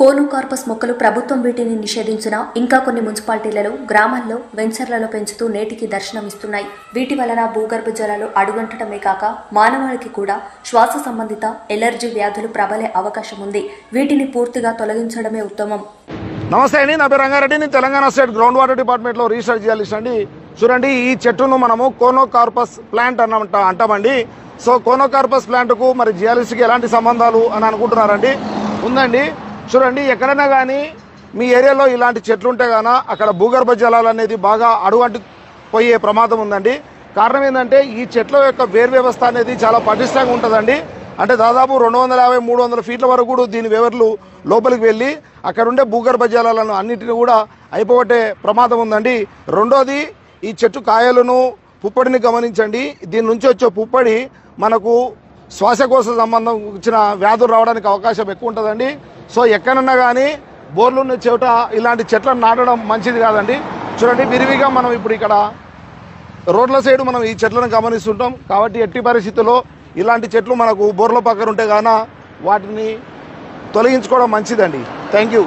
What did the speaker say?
కోను corpus మొక్కలు ప్రభుత్వం వీటిని నిషేధించినా ఇంకా కొన్ని మున్సిపాలిటీలలో గ్రామాల్లో వెంచర్లలో పెంచుతూ నేటికి దర్శనమిస్తున్నాయి. వీటి వలన భూగర్భ జలాలు అడుగంటడమే కాక మానవాళికి కూడా శ్వాస సంబంధిత ఎలర్జీ వ్యాధులు ప్రబలే అవకాశం ఉంది. వీటిని పూర్తిగా తొలగించడమే ఉత్తమం. నమస్తే అండి. నా పేరు రంగారెడ్డి. నేను తెలంగాణ స్టేట్ గ్రౌండ్ వాటర్ డిపార్ట్మెంట్లో రీసెర్చ్ చేయాల్సి అండి. చూడండి ఈ చెట్టును మనము కోనోకార్పస్ ప్లాంట్ అన్నమాట అంటామండి. సో కోనోకార్పస్ ప్లాంట్కు మరి జియాలిస్కి ఎలాంటి సంబంధాలు అని అనుకుంటున్నారండి. ఉందండి. చూడండి ఎక్కడైనా కానీ మీ ఏరియాలో ఇలాంటి చెట్లు ఉంటే గాన అక్కడ భూగర్భ జలాలు అనేది బాగా అడుగంటి పోయే ప్రమాదం ఉందండి. కారణం ఏంటంటే ఈ చెట్ల యొక్క వేరు వ్యవస్థ అనేది చాలా పటిష్టంగా ఉంటుందండి. అంటే దాదాపు రెండు వందల యాభై మూడు వందల ఫీట్ల వరకు కూడా దీని వేవర్లు లోపలికి వెళ్ళి అక్కడ ఉండే భూగర్భ జలాలను అన్నిటిని కూడా అయిపోగొట్టే ప్రమాదం ఉందండి. రెండోది ఈ చెట్టు కాయలను పుప్పడిని గమనించండి. దీని నుంచి వచ్చే పుప్పడి మనకు శ్వాసకోశ సంబంధం ఇచ్చిన వ్యాధులు రావడానికి అవకాశం ఎక్కువ ఉంటుందండి. సో ఎక్కడన్నా కానీ బోర్లు ఉన్న చోట ఇలాంటి చెట్లను నాటడం మంచిది కాదండి. చూడండి విరివిగా మనం ఇప్పుడు ఇక్కడ రోడ్ల సైడ్ మనం ఈ చెట్లను గమనిస్తుంటాం. కాబట్టి ఎట్టి పరిస్థితుల్లో ఇలాంటి చెట్లు మనకు బోర్ల పక్కన ఉంటే గాన వాటిని తొలగించుకోవడం మంచిదండి. Thank you.